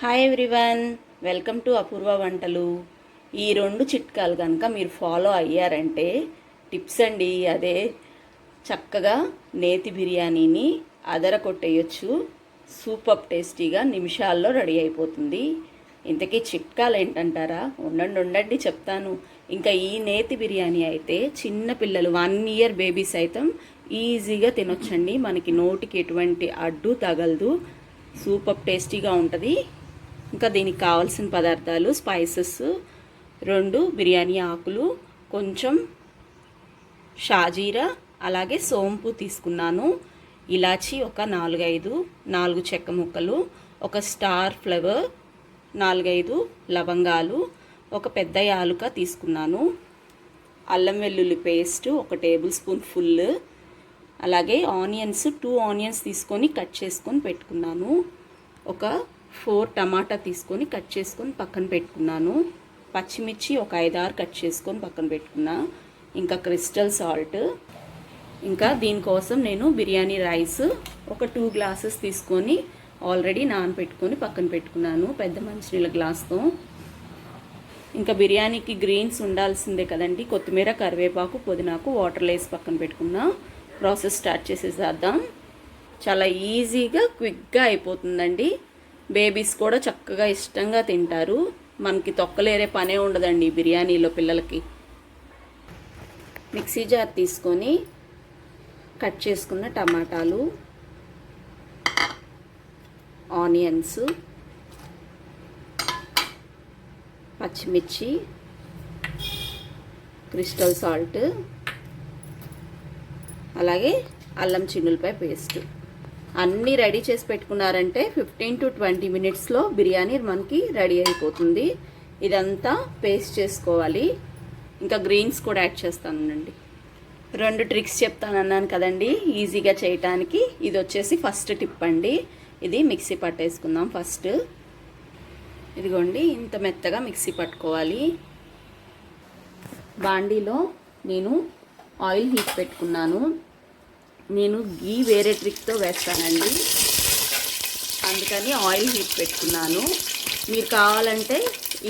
Hi everyone welcome to Apoorva వంటలు ఈ రెండు చిట్కాలు కనుక మీరు ఫాలో అయ్యారంటే టిప్స్ అండి అదే. చక్కగా నేతి బిర్యానీని అదర కొట్టేయచ్చు సూపర్ టేస్టీగా నిమిషాల్లో రెడీ అయిపోతుంది. ఇంతకీ చిట్కాలు ఏంటంటారా? ఉండండి ఉండండి చెప్తాను. ఇంకా ఈ నేతి బిర్యానీ అయితే చిన్న పిల్లలు వన్ ఇయర్ బేబీస్ అయితే ఈజీగా తినొచ్చండి. మనకి నోటికి ఎటువంటి అడ్డు తగలదు. సూపర్ టేస్టీగా ఉంటుంది. ఇంకా దీనికి కావాల్సిన పదార్థాలు స్పైసెస్ రెండు బిర్యానీ ఆకులు కొంచెం షాజీరా అలాగే సోంపు తీసుకున్నాను. ఇలాచి ఒక నాలుగైదు నాలుగు చెక్క ముక్కలు ఒక స్టార్ ఫ్లవర్ నాలుగైదు లవంగాలు ఒక పెద్ద యాలుక తీసుకున్నాను. అల్లం వెల్లుల్లి పేస్ట్ ఒక టేబుల్ స్పూన్ ఫుల్ అలాగే ఆనియన్స్ టూ ఆనియన్స్ తీసుకొని కట్ చేసుకొని పెట్టుకున్నాను. ఒక ఫోర్ టమాటా తీసుకొని కట్ చేసుకొని పక్కన పెట్టుకున్నాను. పచ్చిమిర్చి ఒక ఐదారు కట్ చేసుకొని పక్కన పెట్టుకున్నా. ఇంకా క్రిస్టల్ సాల్ట్. ఇంకా దీనికోసం నేను బిర్యానీ రైస్ ఒక టూ గ్లాసెస్ తీసుకొని ఆల్రెడీ నానబెట్టుకొని పక్కన పెట్టుకున్నాను. పెద్ద మంచినీళ్ళ గ్లాస్తో. ఇంకా బిర్యానీకి గ్రీన్స్ ఉండాల్సిందే కదండి. కొత్తిమీర కరివేపాకు పుదీనాకు వాటర్ లేసి పక్కన పెట్టుకున్నా. ప్రాసెస్ స్టార్ట్ చేసేసేద్దాం. చాలా ఈజీగా క్విక్గా అయిపోతుందండి. బేబీస్ కూడా చక్కగా ఇష్టంగా తింటారు. మనకి తొక్కలేరే పనే ఉండదండి బిర్యానీలో పిల్లలకి. మిక్సీ జార్ తీసుకొని కట్ చేసుకున్న టమాటాలు ఆనియన్స్ పచ్చిమిర్చి క్రిస్టల్ సాల్ట్ అలాగే అల్లం చిన్నులపై పేస్ట్. అన్నీ రెడీ చేసి పెట్టుకున్నారంటే ఫిఫ్టీన్ టు ట్వంటీ మినిట్స్లో బిర్యానీ మనకి రెడీ అయిపోతుంది. ఇదంతా పేస్ట్ చేసుకోవాలి. ఇంకా గ్రీన్స్ కూడా యాడ్ చేస్తానండి. రెండు ట్రిక్స్ చెప్తానన్నాను కదండి ఈజీగా చేయటానికి. ఇది వచ్చేసి ఫస్ట్ టిప్ అండి. ఇది మిక్సీ పట్టేసుకుందాం ఫస్ట్. ఇదిగోండి ఇంత మెత్తగా మిక్సీ పట్టుకోవాలి. బాండీలో నేను ఆయిల్ హీట్ పెట్టుకున్నాను. నేను గీ వేరే ట్రిక్తో వేస్తానండి. అందుకని ఆయిల్ హీట్ పెట్టుకున్నాను. మీరు కావాలంటే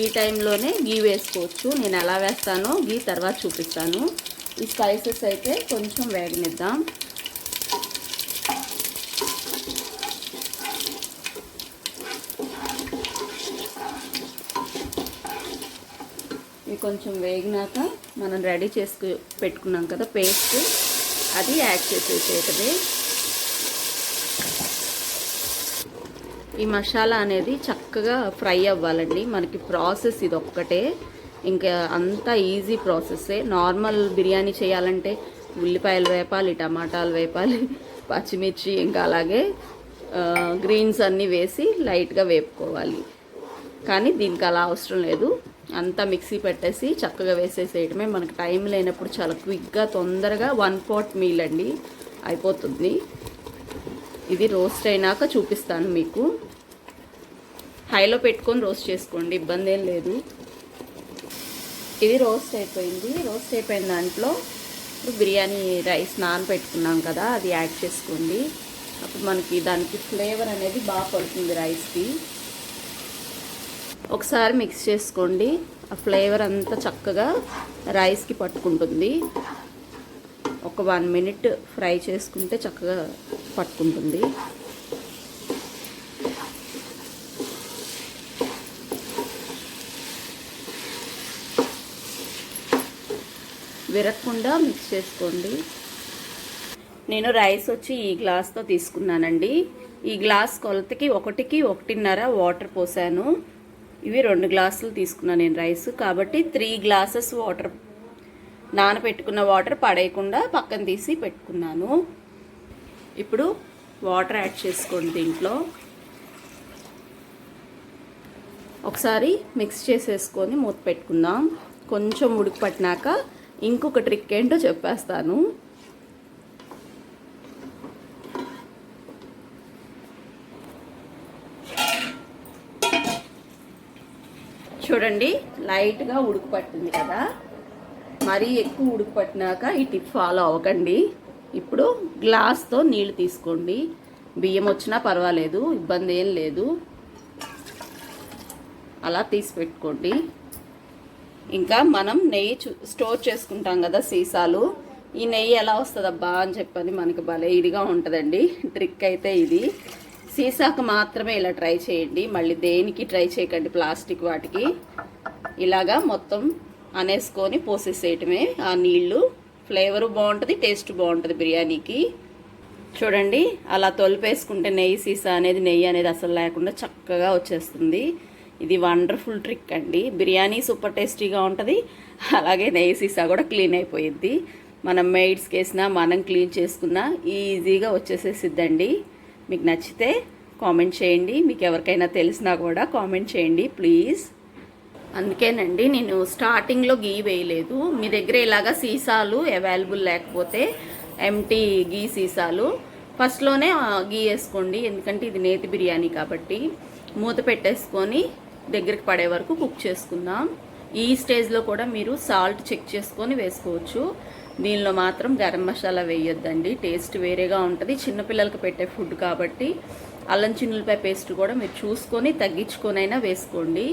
ఈ టైంలోనే గీ వేసుకోవచ్చు. నేను ఎలా వేస్తానో గీ తర్వాత చూపిస్తాను. ఈ స్పైసెస్ అయితే కొంచెం వేగనిద్దాం. ఇవి కొంచెం వేగినాక మనం రెడీ చేసుకు పెట్టుకున్నాం కదా పేస్ట్. అది యాడ్ చేసేసేటది ఈ మసాలా అనేది చక్కగా ఫ్రై అవ్వాలండి. మనకి ప్రాసెస్ ఇది ఒక్కటే ఇంకా అంతా ఈజీ ప్రాసెస్సే. నార్మల్ బిర్యానీ చేయాలంటే ఉల్లిపాయలు వేపాలి టమాటాలు వేపాలి పచ్చిమిర్చి ఇంకా అలాగే గ్రీన్స్ అన్నీ వేసి లైట్గా వేపుకోవాలి. కానీ దీనికి అలా అవసరం లేదు. అంతా మిక్సీ పెట్టేసి చక్కగా వేసేసేయటమే మనకు టైం లేనప్పుడు చాలా క్విక్గా తొందరగా వన్ పాట్ మీల్ అండి అయిపోతుంది. ఇది రోస్ట్ అయినాక చూపిస్తాను మీకు. హైలో పెట్టుకొని రోస్ట్ చేసుకోండి ఇబ్బంది ఏం లేదు. ఇది రోస్ట్ అయిపోయింది. రోస్ట్ అయిపోయిన దాంట్లో బిర్యానీ రైస్ నాన్ పెట్టుకున్నాం కదా అది యాడ్ చేసుకోండి. అప్పుడు మనకి దానికి ఫ్లేవర్ అనేది బాగా పడుతుంది రైస్కి. ఒకసారి మిక్స్ చేసుకోండి. ఆ ఫ్లేవర్ అంతా చక్కగా రైస్కి పట్టుకుంటుంది. ఒక వన్ మినిట్ ఫ్రై చేసుకుంటే చక్కగా పట్టుకుంటుంది. విరక్కుండా మిక్స్ చేసుకోండి. నేను రైస్ వచ్చి ఈ గ్లాస్తో తీసుకున్నానండి. ఈ గ్లాస్ కొలతకి ఒకటికి ఒకటిన్నర వాటర్ పోసాను. ఇవి రెండు గ్లాసులు తీసుకున్నాను నేను రైస్ కాబట్టి త్రీ గ్లాసెస్ వాటర్ నానబెట్టుకున్న వాటర్ పడేయకుండా పక్కన తీసి పెట్టుకున్నాను. ఇప్పుడు వాటర్ యాడ్ చేసుకోండి దీంట్లో. ఒకసారి మిక్స్ చేసేసుకొని మూత పెట్టుకుందాం. కొంచెం ఉడికి పట్టినాక ఇంకొక ట్రిక్ ఏంటో చెప్పేస్తాను. చూడండి లైట్గా ఉడుకు పట్టింది కదా. మరీ ఎక్కువ ఉడుకు పట్టినాక ఈ టిప్ ఫాలో అవ్వకండి. ఇప్పుడు గ్లాస్తో నీళ్ళు తీసుకోండి. బియ్యం వచ్చినా పర్వాలేదు ఇబ్బంది ఏం లేదు. అలా తీసి పెట్టుకోండి. ఇంకా మనం నెయ్యి చూ స్టోర్ చేసుకుంటాం కదా సీసాలు. ఈ నెయ్యి ఎలా వస్తుందబ్బా అని చెప్పని మనకి భలే ఇదిగా ఉంటుందండి. ట్రిక్ అయితే ఇది. సీసాకు మాత్రమే ఇలా ట్రై చేయండి. మళ్ళీ దేనికి ట్రై చేయకండి ప్లాస్టిక్ వాటికి. ఇలాగా మొత్తం అనేసుకొని పోసేసేయటమే. ఆ నీళ్ళు ఫ్లేవర్ బాగుంటుంది టేస్ట్ బాగుంటుంది బిర్యానీకి. చూడండి అలా తొలిపేసుకుంటే నెయ్యి సీసా అనేది నెయ్యి అనేది అసలు లేకుండా చక్కగా వచ్చేస్తుంది. ఇది వండర్ఫుల్ ట్రిక్ అండి. బిర్యానీ సూపర్ టేస్టీగా ఉంటుంది. అలాగే నెయ్యి సీసా కూడా క్లీన్ అయిపోయిద్ది. మనం మెయిడ్స్కి వేసినా మనం క్లీన్ చేసుకున్నా ఈజీగా వచ్చేసేసిద్దండి. మీకు నచ్చితే కామెంట్ చేయండి. మీకు ఎవరికైనా తెలిసినా కూడా కామెంట్ చేయండి ప్లీజ్. అందుకేనండి నేను స్టార్టింగ్లో గీ వేయలేదు. మీ దగ్గర ఇలాగా సీసాలు అవైలబుల్ లేకపోతే ఎంటీ గీ సీసాలు? ఫస్ట్లోనే గీ వేసుకోండి. ఎందుకంటే ఇది నేతి బిర్యానీ కాబట్టి మూత పెట్టేసుకొని దగ్గరికి పడే వరకు కుక్ చేసుకుందాం. ఈ స్టేజ్లో కూడా మీరు సాల్ట్ చెక్ చేసుకొని వేసుకోవచ్చు. దీనిలో మాత్రం గరం మసాలా వేయొద్దండి. టేస్ట్ వేరేగా ఉంటుంది. చిన్నపిల్లలకి పెట్టే ఫుడ్ కాబట్టి అల్లం చిన్నులపై పేస్ట్ కూడా మీరు చూసుకొని తగ్గించుకొనైనా వేసుకోండి.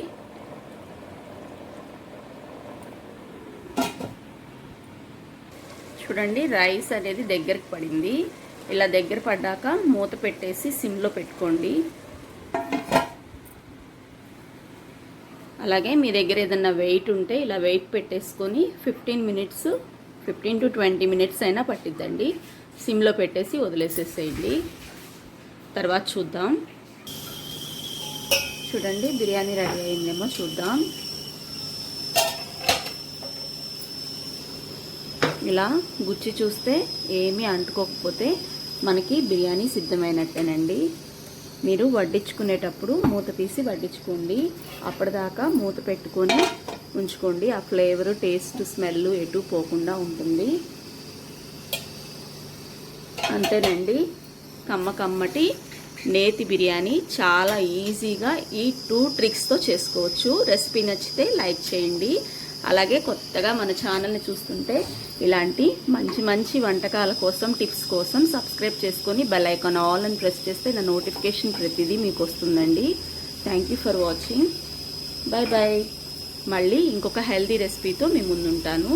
చూడండి రైస్ అనేది దగ్గరికి పడింది. ఇలా దగ్గర పడ్డాక మూత పెట్టేసి సిమ్లో పెట్టుకోండి. అలాగే మీ దగ్గర ఏదన్నా వెయిట్ ఉంటే ఇలా వెయిట్ పెట్టేసుకొని fifteen minutes fifteen to twenty minutes అయినా పట్టిద్దండి. సిమ్లో పెట్టేసి వదిలేసేసేయండి. తర్వాత చూద్దాం. చూడండి బిర్యానీ రెడీ అయిందేమో చూద్దాం. ఇలా గుచ్చి చూస్తే ఏమీ అంటుకోకపోతే మనకి బిర్యానీ సిద్ధమైనట్టేనండి. మీరు వడ్డించుకునేటప్పుడు మూత తీసి వడ్డించుకోండి. అప్పటిదాకా మూత పెట్టుకొని ఉంచుకోండి. ఆ ఫ్లేవర్ టేస్ట్ స్మెల్ ఎటు పోకుండా ఉంటుంది. అంతేనండి. కమ్మ కమ్మటి నేతి బిర్యానీ చాలా ఈజీగా ఈ టూ ట్రిక్స్తో చేసుకోవచ్చు. రెసిపీ నచ్చితే లైక్ చేయండి. అలాగే కొత్తగా మన ఛానల్ని చూస్తుంటే ఇలాంటి మంచి మంచి వంటకాల కోసం టిప్స్ కోసం సబ్స్క్రైబ్ చేసుకొని బెల్ ఐకాన్ ఆల్ అని ప్రెస్ చేస్తే నా నోటిఫికేషన్ ప్రతిదీ మీకు వస్తుందండి. Thank you for watching bye bye మళ్ళీ ఇంకొక హెల్తీ రెసిపీతో మీ ముందుంటాను.